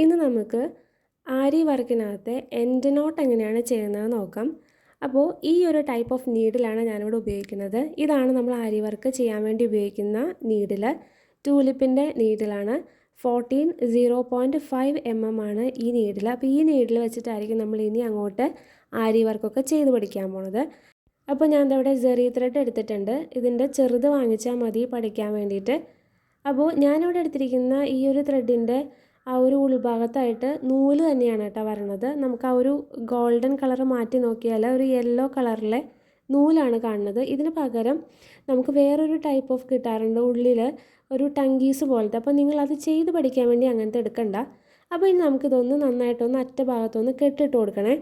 ഇന്ന് നമുക്ക് ആരി വർക്കിനകത്തെ end not എങ്ങനെയാണ് ചെയ്യുന്നത് നോക്കാം. അപ്പോൾ ഈ ഒരു ടൈപ്പ് ഓഫ് നീഡിലാണ് ഞാനിവിടെ ഉപയോഗിക്കുന്നത്. ഇതാണ് നമ്മൾ ആരി വർക്ക് ചെയ്യാൻ വേണ്ടി ഉപയോഗിക്കുന്ന നീഡിൽ ടൂലിപ്പിന്റെ നീഡിലാണ് fourteen zero point five M M ആണ് ഈ നീഡിൽ അപ്പോൾ ഈ നീഡിൽ വെച്ചിട്ടായിരിക്കും നമ്മൾ ഇനി അങ്ങോട്ട് ആരി വർക്കൊക്കെ ചെയ്ത് പഠിക്കാൻ പോണത്. അപ്പോൾ ഞാൻ ഇവിടെ ജെറി ത്രെഡ് എടുത്തിട്ടുണ്ട്. ഇതിന്റെ ചെറുത് വാങ്ങിച്ചാൽ മതി പഠിക്കാൻ വേണ്ടിയിട്ട്. അപ്പോൾ ഞാനിവിടെ എടുത്തിരിക്കുന്ന ഈ ഒരു ത്രെഡിന്റെ ആ ഒരു ഉൾഭാഗത്തായിട്ട് നൂൽ തന്നെയാണ് കേട്ടോ വരണത്. നമുക്ക് ആ ഒരു ഗോൾഡൻ കളർ മാറ്റി നോക്കിയാൽ ഒരു യെല്ലോ കളറിലെ നൂലാണ് കാണുന്നത്. ഇതിന് പകരം നമുക്ക് വേറൊരു ടൈപ്പ് ഓഫ് കിട്ടാറുണ്ട് ഉള്ളിൽ ഒരു ടങ്കീസ് പോലത്തെ. അപ്പോൾ നിങ്ങൾ അത് ചെയ്ത് പഠിക്കാൻ വേണ്ടി അങ്ങനത്തെ എടുക്കണ്ട. അപ്പോൾ ഇനി നമുക്കിതൊന്ന് നന്നായിട്ടൊന്ന് അറ്റ ഭാഗത്തൊന്ന് കെട്ടിട്ട് കൊടുക്കണേ.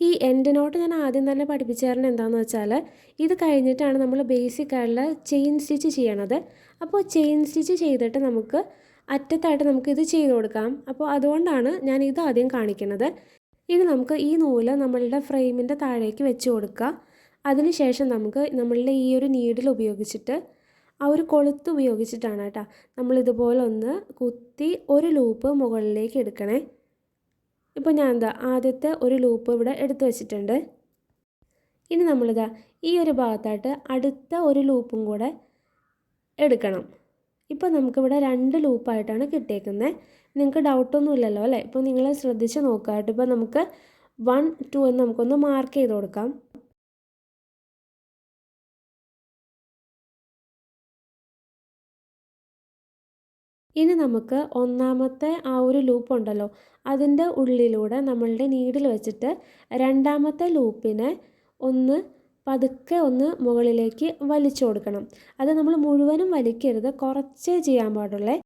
ഈ എൻഡ് നോട്ട് ഞാൻ ആദ്യം തന്നെ പഠിപ്പിച്ചു എന്താണെന്ന് വെച്ചാൽ ഇത് കഴിഞ്ഞിട്ടാണ് നമ്മൾ ബേസിക് ആയിട്ടുള്ള ചെയിൻ സ്റ്റിച്ച് ചെയ്യണത്. അപ്പോൾ ചെയിൻ സ്റ്റിച്ച് ചെയ്തിട്ട് നമുക്ക് അറ്റത്തായിട്ട് നമുക്ക് ഇത് ചെയ്ത് കൊടുക്കാം. അപ്പോൾ അതുകൊണ്ടാണ് ഞാൻ ഇത് ആദ്യം കാണിക്കുന്നത്. ഇനി നമുക്ക് ഈ നൂൽ നമ്മളുടെ ഫ്രെയിമിന്റെ താഴേക്ക് വെച്ച് കൊടുക്കുക. അതിനുശേഷം നമുക്ക് നമ്മളുടെ ഈ ഒരു നീഡിൽ ഉപയോഗിച്ചിട്ട് ആ ഒരു കൊളുത്ത് ഉപയോഗിച്ചിട്ടാണ് കേട്ടോ നമ്മളിതുപോലെ ഒന്ന് കുത്തി ഒരു ലൂപ്പ് മുകളിലേക്ക് എടുക്കണേ. ഇപ്പോൾ ഞാൻ എന്താ ആദ്യത്തെ ഒരു ലൂപ്പ് ഇവിടെ എടുത്തു വച്ചിട്ടുണ്ട്. ഇനി നമ്മളിതാ ഈ ഒരു ഭാഗത്തായിട്ട് അടുത്ത ഒരു ലൂപ്പും കൂടെ എടുക്കണം. ഇപ്പോൾ നമുക്കിവിടെ രണ്ട് ലൂപ്പായിട്ടാണ് കിട്ടിയേക്കുന്നത് നിങ്ങൾക്ക് ഡൗട്ടൊന്നും ഇല്ലല്ലോ അല്ലേ? ഇപ്പോൾ നിങ്ങൾ ശ്രദ്ധിച്ച് നോക്കുക കേട്ടോ ഇപ്പോൾ നമുക്ക് വൺ ടു എന്ന് നമുക്കൊന്ന് മാർക്ക് ചെയ്ത് കൊടുക്കാം. ഇനി നമുക്ക് ഒന്നാമത്തെ ആ ഒരു ലൂപ്പ് ഉണ്ടല്ലോ. അതിന്റെ ഉള്ളിലൂടെ നമ്മളുടെ നീഡിൽ വെച്ചിട്ട് രണ്ടാമത്തെ ലൂപ്പിനെ ഒന്ന് പതുക്കെ ഒന്ന് മുകളിലേക്ക് വലിച്ചു കൊടുക്കണം. അത് നമ്മൾ മുഴുവനും വലിക്കരുത്. കുറച്ചേ ചെയ്യാൻ പാടുള്ളേ.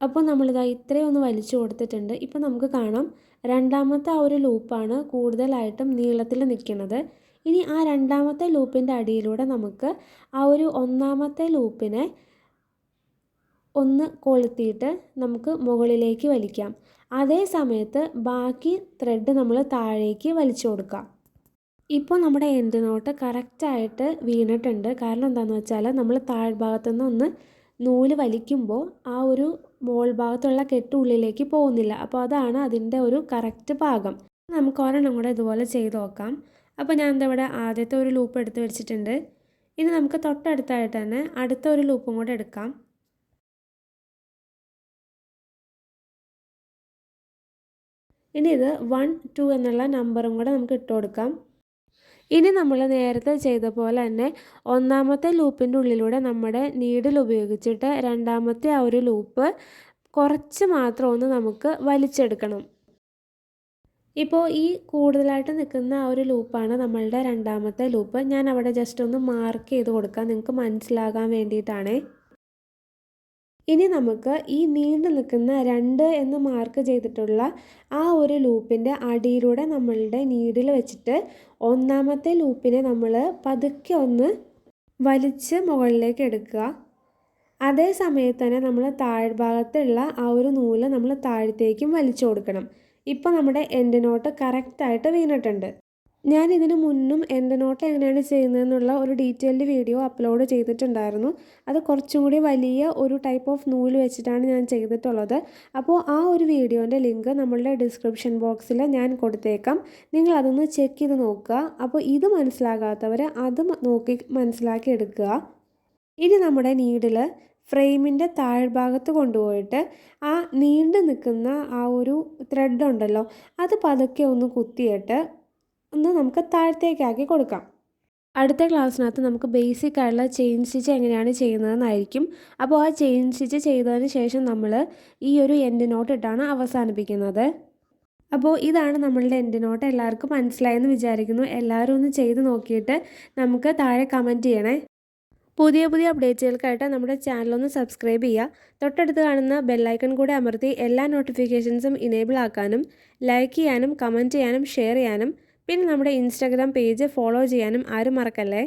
അപ്പോൾ നമ്മളിതാ ഇത്രയും ഒന്ന് വലിച്ചു കൊടുത്തിട്ടുണ്ട്. ഇപ്പോൾ നമുക്ക് കാണാം. രണ്ടാമത്തെ ആ ഒരു ലൂപ്പാണ് കൂടുതലായിട്ടും നീളത്തിൽ നിൽക്കുന്നത്. ഇനി ആ രണ്ടാമത്തെ ലൂപ്പിന്റെ അടിയിലൂടെ നമുക്ക് ആ ഒരു ഒന്നാമത്തെ ലൂപ്പിനെ ഒന്ന് കൊളുത്തിയിട്ട് നമുക്ക് മുകളിലേക്ക് വലിക്കാം. അതേ സമയത്ത് ബാക്കി ത്രെഡ് നമ്മൾ താഴേക്ക് വലിച്ചു കൊടുക്കാം. ഇപ്പോൾ നമ്മുടെ എൻഡ് നോട്ട് കറക്റ്റായിട്ട് വീണിട്ടുണ്ട്. കാരണം എന്താണെന്ന് വെച്ചാൽ നമ്മൾ താഴ്ഭാഗത്തുനിന്ന് ഒന്ന് നൂൽ വലിക്കുമ്പോൾ ആ ഒരു മോൾ ഭാഗത്തുള്ള കെട്ട് ഉള്ളിലേക്ക് പോകുന്നില്ല. അപ്പോൾ അതാണ് അതിന്റെ ഒരു കറക്റ്റ് ഭാഗം. നമുക്ക് ഒരെണ്ണം കൂടെ ഇതുപോലെ ചെയ്ത് നോക്കാം. അപ്പോൾ ഞാൻ ഇവിടെ ആദ്യത്തെ ഒരു ലൂപ്പ് എടുത്ത് വെച്ചിട്ടുണ്ട്. ഇനി നമുക്ക് തൊട്ടടുത്തായിട്ട് തന്നെ അടുത്ത ഒരു ലൂപ്പും കൂടെ എടുക്കാം. ഇനി ഇത് വൺ ടു എന്നുള്ള നമ്പറും കൂടെ നമുക്ക് ഇട്ട് കൊടുക്കാം. ഇനി നമ്മൾ നേരത്തെ ചെയ്ത പോലെ തന്നെ ഒന്നാമത്തെ ലൂപ്പിന്റെ ഉള്ളിലൂടെ നമ്മുടെ നീഡിൽ ഉപയോഗിച്ചിട്ട് രണ്ടാമത്തെ ആ ഒരു ലൂപ്പ് കുറച്ച് മാത്രം ഒന്ന് നമുക്ക് വലിച്ചെടുക്കണം. ഇപ്പോൾ ഈ കൂടുതലായിട്ട് നിൽക്കുന്ന ആ ഒരു ലൂപ്പാണ് നമ്മളുടെ രണ്ടാമത്തെ ലൂപ്പ് ഞാൻ അവിടെ ജസ്റ്റ് ഒന്ന് മാർക്ക് ചെയ്ത് കൊടുക്കാം. നിങ്ങൾക്ക് മനസ്സിലാകാൻ വേണ്ടിയിട്ടാണേ. ഇനി നമുക്ക് ഈ നീണ്ടു നിൽക്കുന്ന രണ്ട് എന്ന് മാർക്ക് ചെയ്തിട്ടുള്ള ആ ഒരു ലൂപ്പിന്റെ അടിയിലൂടെ നമ്മളുടെ നീഡിൽ വെച്ചിട്ട് ഒന്നാമത്തെ ലൂപ്പിനെ നമ്മൾ പതുക്കെ ഒന്ന് വലിച്ച് മുകളിലേക്ക് എടുക്കുക. അതേ സമയത്ത് തന്നെ നമ്മൾ താഴ്ഭാഗത്തുള്ള ആ ഒരു നൂൽ നമ്മൾ താഴത്തേക്കും വലിച്ചു കൊടുക്കണം. ഇപ്പോൾ നമ്മുടെ എൻഡ് നോട്ട് കറക്റ്റായിട്ട് വീണിട്ടുണ്ട്. ഞാൻ ഇതിനു മുന്നും എന്റെ നോട്ട് എങ്ങനെയാണ് ചെയ്യുന്നതെന്നുള്ള ഒരു ഡീറ്റെയിൽഡ് വീഡിയോ അപ്ലോഡ് ചെയ്തിട്ടുണ്ടായിരുന്നു. അത് കുറച്ചും കൂടി വലിയ ഒരു ടൈപ്പ് ഓഫ് നൂൽ വെച്ചിട്ടാണ് ഞാൻ ചെയ്തിട്ടുള്ളത്. അപ്പോൾ ആ ഒരു വീഡിയോന്റെ ലിങ്ക് നമ്മളുടെ ഡിസ്ക്രിപ്ഷൻ ബോക്സിൽ ഞാൻ കൊടുത്തേക്കാം. നിങ്ങൾ അതൊന്ന് ചെക്ക് ചെയ്ത് നോക്കുക. അപ്പോൾ ഇത് മനസ്സിലാകാത്തവർ അത് നോക്കി മനസ്സിലാക്കി എടുക്കുക. ഇനി നമ്മുടെ നീഡിൽ ഫ്രെയിമിന്റെ താഴ്ഭാഗത്ത് കൊണ്ടുപോയിട്ട് ആ നീണ്ടു നിൽക്കുന്ന ആ ഒരു ത്രെഡ് ഉണ്ടല്ലോ അത് പതുക്കെ ഒന്ന് കുത്തിയിട്ട് ഒന്ന് നമുക്ക് താഴത്തേക്കാക്കി കൊടുക്കാം. അടുത്ത ക്ലാസ്സിനകത്ത് നമുക്ക് ബേസിക് ആയിട്ടുള്ള ചെയിൻ സ്റ്റിച്ച് എങ്ങനെയാണ് ചെയ്യുന്നതെന്നായിരിക്കും. അപ്പോൾ ആ ചെയിൻ സ്റ്റിച്ച് ചെയ്തതിന് ശേഷം നമ്മൾ ഈ ഒരു എൻഡ് നോട്ട് ഇട്ടാണ് അവസാനിപ്പിക്കുന്നത്. അപ്പോൾ ഇതാണ് നമ്മളുടെ എൻഡ് നോട്ട് എല്ലാവർക്കും മനസ്സിലായെന്ന് വിചാരിക്കുന്നു. എല്ലാവരും ഒന്ന് ചെയ്ത് നോക്കിയിട്ട് നമുക്ക് താഴെ കമന്റ് ചെയ്യണേ. പുതിയ പുതിയ അപ്ഡേറ്റുകൾക്കായിട്ട് നമ്മുടെ ചാനലൊന്ന് സബ്സ്ക്രൈബ് ചെയ്യുക. തൊട്ടടുത്ത് കാണുന്ന ബെല്ലൈക്കൺ കൂടെ അമർത്തി എല്ലാ നോട്ടിഫിക്കേഷൻസും ഇനേബിൾ ആക്കാനും ലൈക്ക് ചെയ്യാനും കമന്റ് ചെയ്യാനും ഷെയർ ചെയ്യാനും പിന്നെ നമ്മുടെ ഇൻസ്റ്റാഗ്രാം പേജ് ഫോളോ ചെയ്യാനും ആരും മറക്കല്ലേ?